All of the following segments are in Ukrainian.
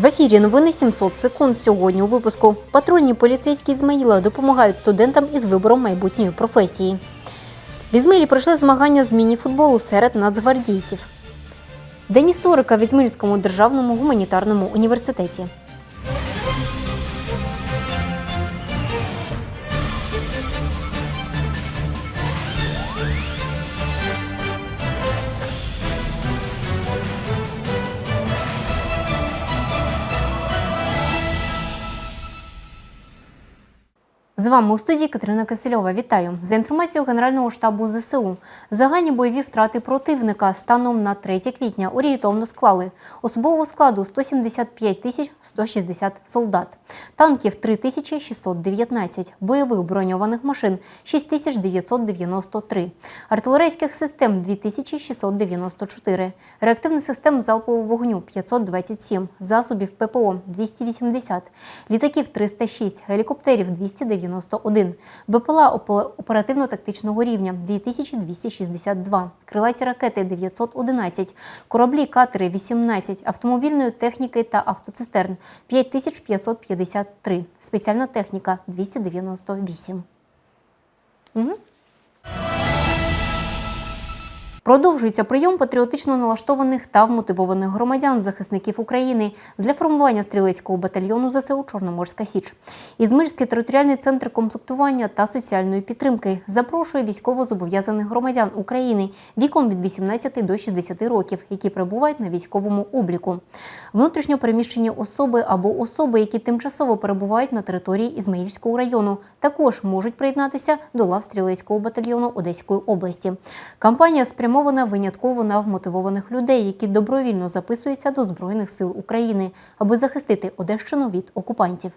В ефірі новини 700 секунд. Сьогодні у випуску патрульні поліцейські Ізмаїла допомагають студентам із вибором майбутньої професії. В Ізмаїлі пройшли змагання з міні-футболу серед нацгвардійців. День історика в Ізмаїльському державному гуманітарному університеті. З вами у студії Катерина Кисельова. Вітаю за інформацією Генерального штабу ЗСУ. Загальні бойові втрати противника станом на 3 квітня орієнтовно склали особового складу 175 тисяч 160 солдат, танків 3619, бойових броньованих машин 6993, артилерійських систем 2694, реактивних систем залпового вогню 527, засобів ППО 280, літаків 306, гелікоптерів 291, БПЛА опе- оперативно-тактичного рівня 2262, крилаті ракети 911, кораблі катери 18, автомобільної техніки та автоцистерн 5553, спеціальна техніка 298. Угу. Продовжується прийом патріотично налаштованих та вмотивованих громадян, захисників України для формування стрілецького батальйону ЗСУ Чорноморська Січ. Ізмирський територіальний центр комплектування та соціальної підтримки запрошує військовозобов'язаних громадян України віком від 18 до 60 років, які перебувають на військовому обліку. Внутрішньо переміщені особи або особи, які тимчасово перебувають на території Ізмаїльського району, також можуть приєднатися до лав стрілецького батальйону Одеської області. Кампанія спрямована винятково на вмотивованих людей, які добровільно записуються до Збройних сил України, аби захистити Одещину від окупантів.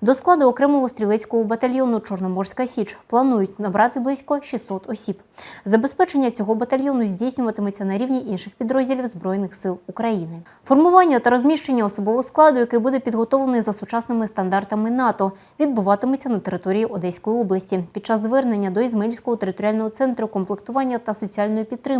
До складу окремого стрілецького батальйону Чорноморська Січ планують набрати близько 600 осіб. Забезпечення цього батальйону здійснюватиметься на рівні інших підрозділів Збройних сил України. Формування та розміщення особового складу, який буде підготовлений за сучасними стандартами НАТО, відбуватиметься на території Одеської області. Під час звернення до Ізмаїльського територіального центру комплектування та соціальної підтримки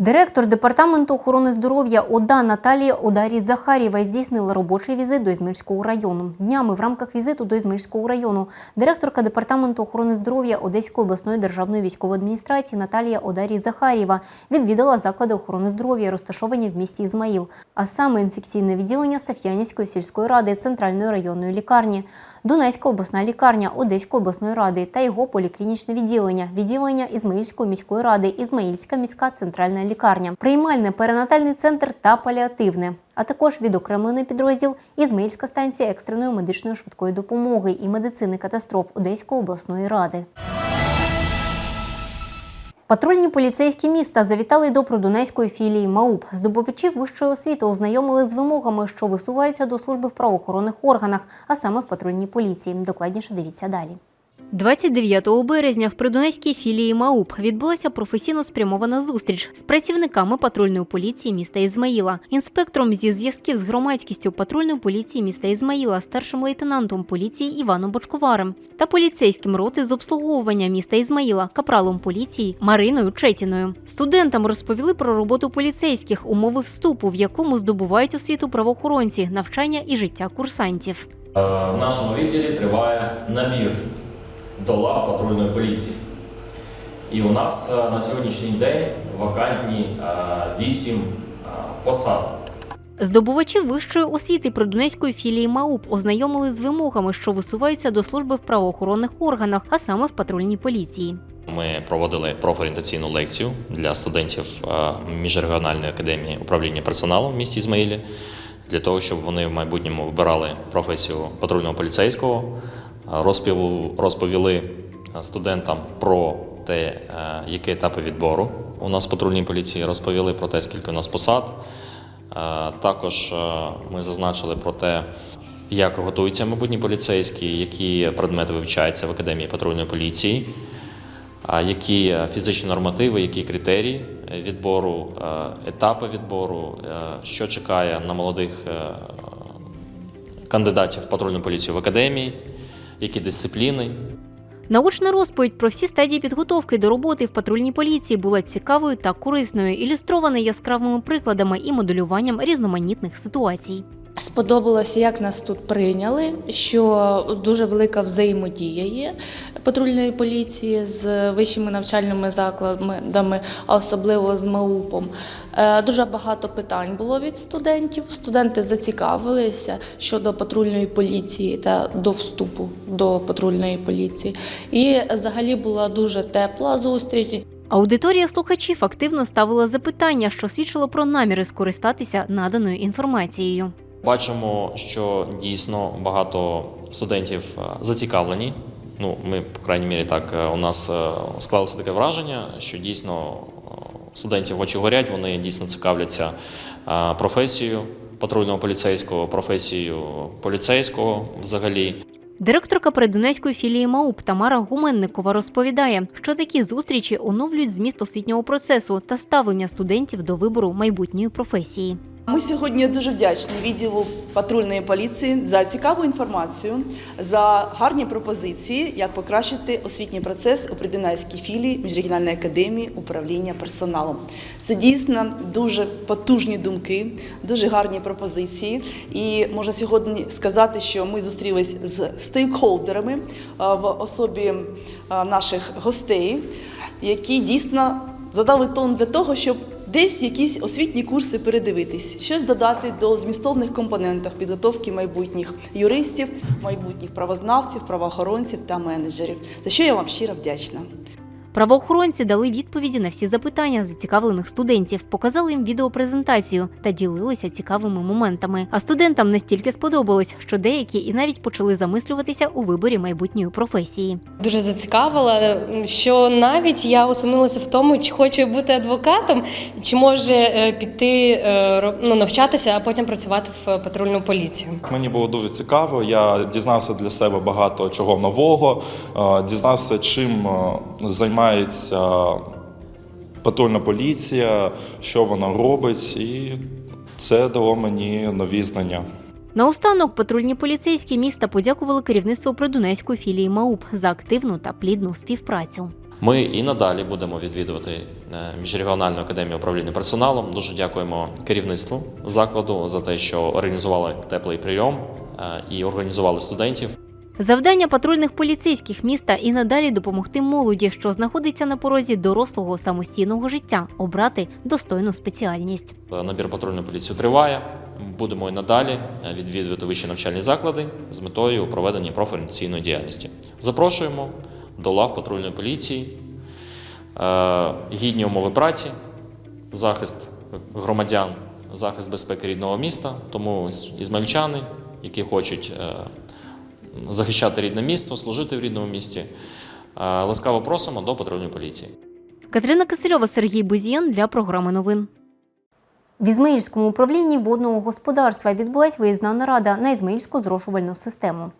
Директор департаменту охорони здоров'я ОДА Наталія Одарій Захарєва здійснила робочий візит до Ізмирського району. Днями в рамках візиту до Ізмирського району директорка департаменту охорони здоров'я Одеської обласної державної військової адміністрації Наталія Одарій Захарєва відвідала заклади охорони здоров'я, розташовані в місті Ізмаїл, а саме інфекційне відділення Саф'янівської сільської ради центральної районної лікарні. Донецька обласна лікарня Одеської обласної ради та його поліклінічне відділення, відділення Ізмаїльської міської ради, Ізмаїльська міська центральна лікарня, приймальне перинатальний центр та паліативне, а також відокремлений підрозділ Ізмаїльська станція екстреної медичної швидкої допомоги і медицини катастроф Одеської обласної ради. Патрульні поліцейські міста завітали до Продунайської філії МАУП. Здобувачів вищої освіти ознайомили з вимогами, що висуваються до служби в правоохоронних органах, а саме в патрульній поліції. Докладніше дивіться далі. 29 березня в Придонецькій філії МАУП відбулася професійно спрямована зустріч з працівниками патрульної поліції міста Ізмаїла, інспектором зі зв'язків з громадськістю патрульної поліції міста Ізмаїла, старшим лейтенантом поліції Іваном Бочковарем та поліцейським роти з обслуговування міста Ізмаїла, капралом поліції Мариною Четіною. Студентам розповіли про роботу поліцейських, умови вступу, в якому здобувають освіту правоохоронці, навчання і життя курсантів. Е, В нашому відділі триває набір до лав патрульної поліції. І у нас е, на сьогоднішній день вакантні 8 посад. Здобувачі вищої освіти Придонецької філії МАУП ознайомили з вимогами, що висуваються до служби в правоохоронних органах, а саме в патрульній поліції. Ми проводили профорієнтаційну лекцію для студентів е, міжрегіональної академії управління персоналом в місті Ізмаїлі для того, щоб вони в майбутньому вибирали професію патрульного поліцейського, е, розповіли студентам про те, е, які етапи відбору у нас патрульній поліції, розповіли про те, скільки у нас посад. Е, Також е, ми зазначили про те, як готуються майбутні поліцейські, які предмети вивчаються в академії патрульної поліції. Які фізичні нормативи, які критерії відбору, етапи відбору, що чекає на молодих кандидатів в патрульну поліцію в академії, які дисципліни. Научна розповідь про всі стадії підготовки до роботи в патрульній поліції була цікавою та корисною, ілюстрована яскравими прикладами і моделюванням різноманітних ситуацій. Сподобалося, як нас тут прийняли, що дуже велика взаємодія є патрульної поліції з вищими навчальними закладами, а особливо з МАУПом. Е, Дуже багато питань було від студентів. Студенти зацікавилися щодо патрульної поліції та до вступу до патрульної поліції. І взагалі була дуже тепла зустріч. Аудиторія слухачів активно ставила запитання, що свідчило про наміри скористатися наданою інформацією. Бачимо, що дійсно багато студентів е, зацікавлені. Ну, ми, по крайній мірі, так е, у нас е, склалося таке враження, що дійсно студентів очі горять, вони дійсно цікавляться професією патрульного поліцейського, професією поліцейського взагалі. Директорка передунайської філії МАУП Тамара Гуменникова розповідає, що такі зустрічі оновлюють зміст освітнього процесу та ставлення студентів до вибору майбутньої професії. Ми сьогодні дуже вдячні відділу патрульної поліції за цікаву інформацію, за гарні пропозиції, як покращити освітній процес у Придунайській філії Міжрегіональної академії управління персоналом. Це дійсно дуже потужні думки, дуже гарні пропозиції. І можна сьогодні сказати, що ми зустрілись з стейкхолдерами е, в особі е, наших гостей, які дійсно задали тон для того, щоб десь якісь освітні курси передивитись, щось додати до змістовних компонентів підготовки майбутніх юристів, майбутніх правознавців, правоохоронців та менеджерів. За що я вам щиро вдячна. Правоохоронці дали відповіді на всі запитання зацікавлених студентів, показали їм відеопрезентацію та ділилися цікавими моментами. А студентам настільки сподобалось, що деякі і навіть почали замислюватися у виборі майбутньої професії. Дуже зацікавила, що навіть я усумнилася в тому, чи хочу бути адвокатом, чи може е, піти е, ну, навчатися, а потім працювати в патрульну поліцію. Мені було дуже цікаво. Я дізнався для себе багато чого нового, е, дізнався, чим е, займається патрульна поліція, що вона робить, і це дало мені нові знання. Наостанок патрульні поліцейські міста подякували керівництву Придунайської філії МАУП за активну та плідну співпрацю. Ми і надалі будемо відвідувати е, міжрегіональну академію управління персоналом. Дуже дякуємо керівництву закладу за те, що організували теплий прийом е, і організували студентів. Завдання патрульних поліцейських міста і надалі допомогти молоді, що знаходиться на порозі дорослого самостійного життя, обрати достойну спеціальність. Набір патрульної поліції триває. Будемо і надалі е, відвідувати вищі навчальні заклади з метою проведення профорієнтаційної діяльності. Запрошуємо до лав патрульної поліції, е, гідні умови праці, захист громадян, захист безпеки рідного міста. Тому ізмельчани, які хочуть е, захищати рідне місто, служити в рідному місті, е, ласкаво просимо до патрульної поліції. Катерина Кисельова, Сергій Бузіян для програми новин. В Ізмаїльському управлінні водного господарства відбулась виїзна нарада на Ізмаїльську зрошувальну систему.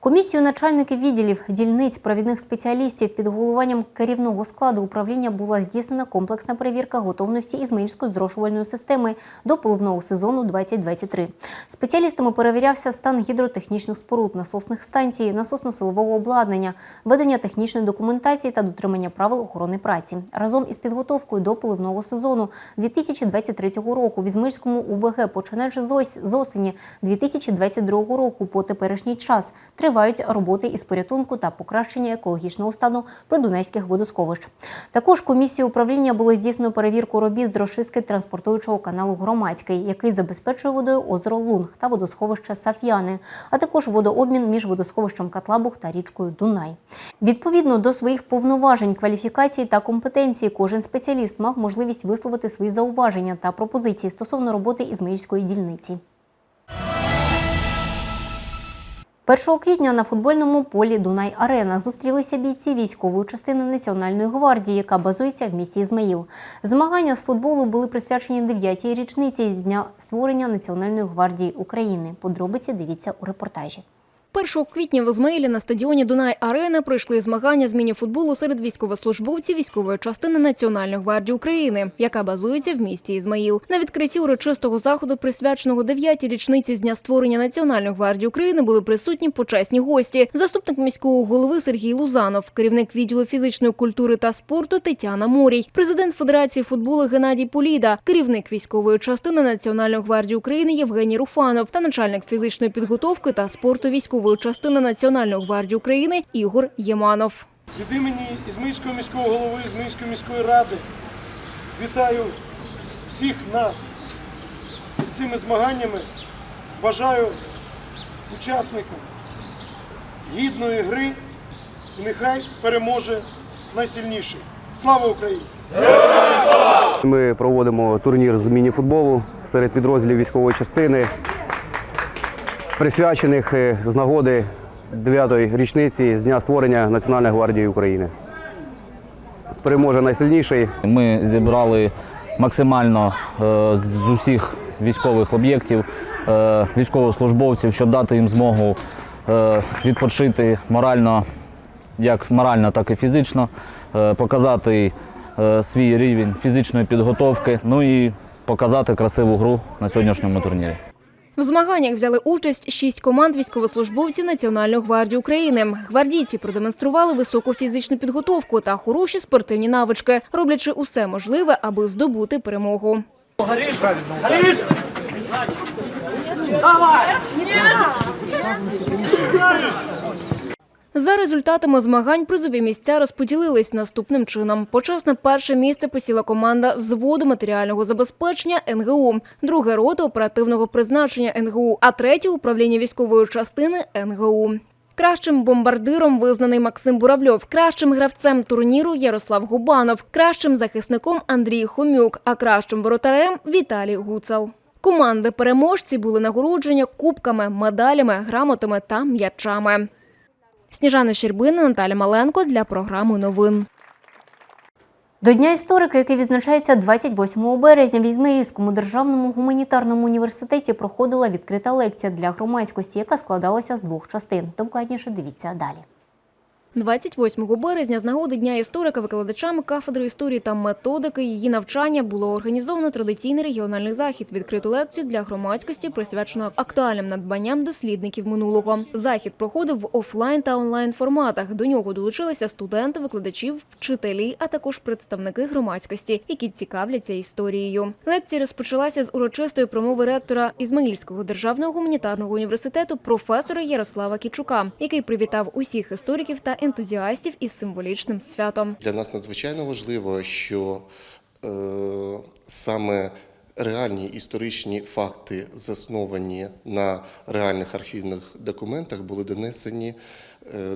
Комісію начальників відділів дільниць провідних спеціалістів під головуванням керівного складу управління була здійснена комплексна перевірка готовності Ізмаїльської зрошувальної системи до поливного сезону 2023. Спеціалістами перевірявся стан гідротехнічних споруд, насосних станцій, насосно-силового обладнання, ведення технічної документації та дотримання правил охорони праці. Разом із підготовкою до поливного сезону 2023 року в Ізмирському УВГ, починаючи з осені 2022 року по теперішній час, тривають роботи із порятунку та покращення екологічного стану придунайських водосховищ. Також комісією управління було здійснено перевірку робіт з розчистки транспортуючого каналу Громадський, який забезпечує водою озеро Лунг та водосховище Саф'яни, а також водообмін між водосховищем Катлабух та річкою Дунай. Відповідно до своїх повноважень, кваліфікації та компетенції, кожен спеціаліст мав можливість висловити свої зауваження та пропозиції стосовно роботи Ізмаїльської дільниці. 1 квітня на футбольному полі Дунай Арена зустрілися бійці військової частини Національної гвардії, яка базується в місті Ізмаїл. Змагання з футболу були присвячені 9-й річниці з дня створення Національної гвардії України. Подробиці дивіться у репортажі. 1 квітня в Ізмаїлі на стадіоні Дунай Арена пройшли змагання з міні-футболу серед військовослужбовців військової частини Національної гвардії України, яка базується в місті Ізмаїл. На відкритті урочистого заходу, присвяченого 9-й річниці з дня створення Національної гвардії України, були присутні почесні гості: заступник міського голови Сергій Лузанов, керівник відділу фізичної культури та спорту Тетяна Морій, президент Федерації футболу Геннадій Поліда, керівник військової частини Національної гвардії України Євгеній Руфанов та начальник фізичної підготовки та спорту військової частини Національної гвардії України Ігор Єманов. Від імені Ізмаїльського міського голови Ізмаїльської міської ради вітаю всіх нас із цими змаганнями. Бажаю учасникам гідної гри і нехай переможе найсильніший. Слава Україні! Ми проводимо турнір з міні-футболу серед підрозділів військової частини, присвячених е, з нагоди 9-ї річниці з дня створення Національної гвардії України. Переможе найсильніший. Ми зібрали максимально е, з усіх військових об'єктів, е, військовослужбовців, щоб дати їм змогу відпочити морально, як морально, так і фізично, показати свій рівень фізичної підготовки, ну і показати красиву гру на сьогоднішньому турнірі. В змаганнях взяли участь шість команд військовослужбовців Національної гвардії України. Гвардійці продемонстрували високу фізичну підготовку та хороші спортивні навички, роблячи усе можливе, аби здобути перемогу. За результатами змагань призові місця розподілились наступним чином. Почесне перше місце посіла команда взводу матеріального забезпечення НГУ, друге рота оперативного призначення НГУ, а третє управління військової частини НГУ. Кращим бомбардиром визнаний Максим Буравльов, кращим гравцем турніру Ярослав Губанов, кращим захисником Андрій Хомюк, а кращим воротарем Віталій Гуцал. Команди переможці були нагороджені кубками, медалями, грамотами та м'ячами. Сніжана Щербина, Наталя Маленко для програми новин. До Дня історика, який відзначається 28 березня, в Ізмаїльському державному гуманітарному університеті проходила відкрита лекція для громадськості, яка складалася з двох частин. Докладніше дивіться далі. 28 березня з нагоди Дня історика викладачами кафедри історії та методики її навчання було організовано традиційний регіональний захід, відкриту лекцію для громадськості, присвячену актуальним надбанням дослідників минулого. Захід проходив в офлайн та онлайн форматах. До нього долучилися студенти, викладачі, вчителі, а також представники громадськості, які цікавляться історією. Лекція розпочалася з урочистої промови ректора Ізмаїльського державного гуманітарного університету професора Ярослава Кічука, який привітав усіх істориків та ентузіастів із символічним святом. Для нас надзвичайно важливо, що е, саме реальні історичні факти, засновані на реальних архівних документах, були донесені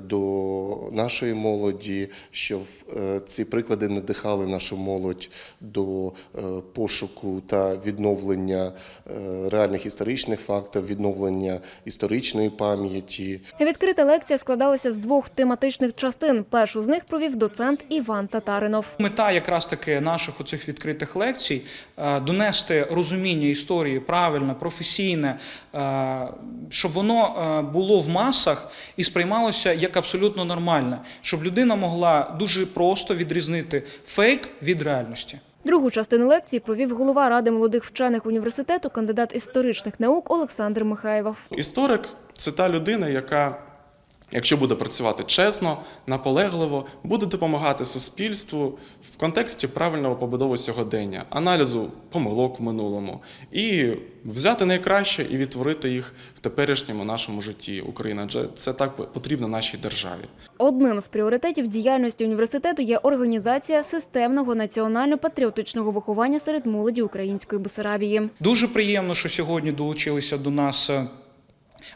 до нашої молоді, щоб е, ці приклади надихали нашу молодь до е, пошуку та відновлення е, реальних історичних фактів, відновлення історичної пам'яті. Відкрита лекція складалася з двох тематичних частин. Першу з них провів доцент Іван Татаринов. Мета якраз таки наших оцих відкритих лекцій е, донести розуміння історії правильне, професійне, е, щоб воно е, було в масах і сприймалося як абсолютно нормальне, щоб людина могла дуже просто відрізнити фейк від реальності. Другу частину лекції провів голова ради молодих вчених університету, кандидат історичних наук Олександр Михайлов. Історик це та людина, яка, якщо буде працювати чесно, наполегливо, буде допомагати суспільству в контексті правильного побудови сьогодення, аналізу помилок в минулому і взяти найкраще і відтворити їх в теперішньому нашому житті України. Адже це так потрібно нашій державі. Одним з пріоритетів діяльності університету є організація системного національно-патріотичного виховання серед молоді української Бесарабії. Дуже приємно, що сьогодні долучилися до нас.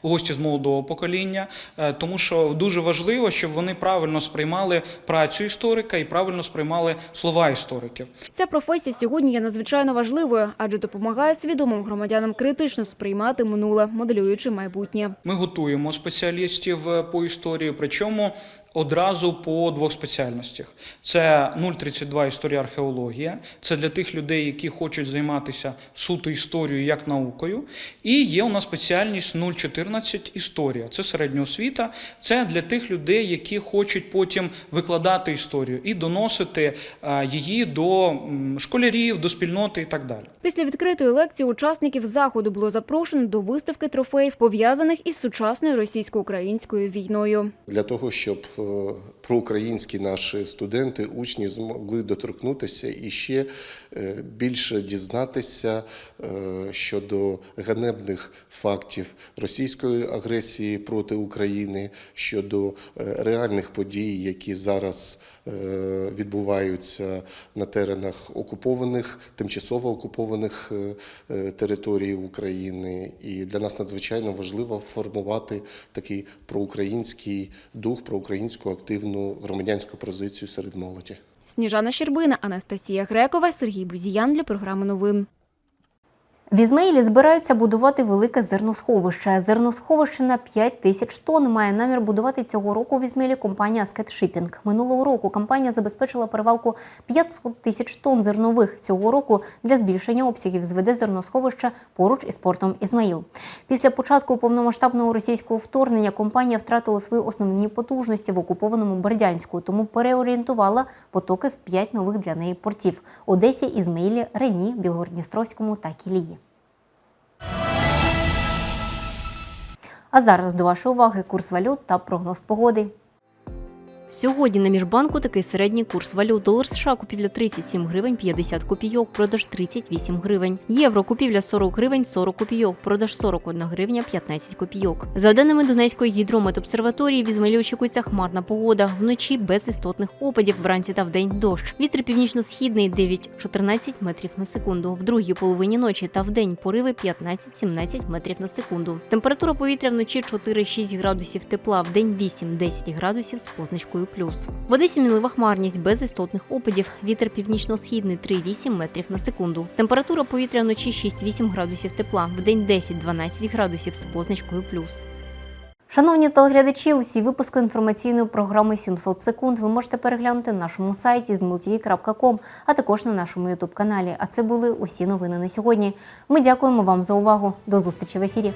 Гості з молодого покоління, е, тому що дуже важливо, щоб вони правильно сприймали працю історика і правильно сприймали слова істориків. Ця професія сьогодні є надзвичайно важливою, адже допомагає свідомим громадянам критично сприймати минуле, моделюючи майбутнє. Ми готуємо спеціалістів е, по історії, причому одразу по двох спеціальностях: це 032 історія археологія, це для тих людей, які хочуть займатися суто історією як наукою. І є у нас спеціальність 014 історія. Це середня освіта. Це для тих людей, які хочуть потім викладати історію і доносити е, її до школярів, до спільноти і так далі. Після відкритої лекції учасників заходу було запрошено до виставки трофеїв, пов'язаних із сучасною російсько-українською війною. Для того, щоб е, проукраїнські наші студенти, учні змогли доторкнутися і ще е, більше дізнатися е, щодо ганебних фактів російської агресії проти України, щодо е, реальних подій, які зараз е, відбуваються на теренах окупованих, тимчасово окупованих е, е, територій України. І для нас надзвичайно важливо формувати такий проукраїнський дух, проукраїнську активну громадянську позицію серед молоді. Сніжана Щербина, Анастасія Грекова, Сергій Бузіян для програми новин. В Ізмаїлі збираються будувати велике зерносховище. Зерносховище на 5 тисяч тонн має намір будувати цього року в Ізмаїлі компанія Скетшипінг. Минулого року компанія забезпечила перевалку 500 тисяч тонн зернових. Цього року для збільшення обсягів зведе зерносховище поруч із портом Ізмаїл. Після початку повномасштабного російського вторгнення компанія втратила свої основні потужності в окупованому Бердянську, тому переорієнтувала потоки в п'ять нових для неї портів – Одесі, Ізмаїлі, Рені, Білгородністровському та Кілії. А зараз до вашої уваги курс валют та прогноз погоди. Сьогодні на міжбанку такий середній курс валют. Долар США купівля 37 гривень 50 копійок, продаж 38 гривень. Євро купівля 40 гривень 40 копійок, продаж 41 гривня 15 копійок. За даними Донецької гідрометобсерваторії, в Ізмаїлі очікується хмарна погода. Вночі без істотних опадів, вранці та вдень дощ. Вітер північно-східний 9-14 метрів на секунду. В другій половині ночі та вдень пориви 15-17 метрів на секунду. Температура повітря вночі 4-6 градусів тепла, вдень 8-10 градусів з позначкою плюс. В Одесі мінлива хмарність без істотних опадів. Вітер північно-східний 3-8 метрів на секунду. Температура повітря вночі 6-8 градусів тепла, вдень 10-12 градусів з позначкою плюс. Шановні телеглядачі, усі випуски інформаційної програми «700 секунд ви можете переглянути на нашому сайті zmltv.com, а також на нашому ютуб каналі. А це були усі новини на сьогодні. Ми дякуємо вам за увагу. До зустрічі в ефірі.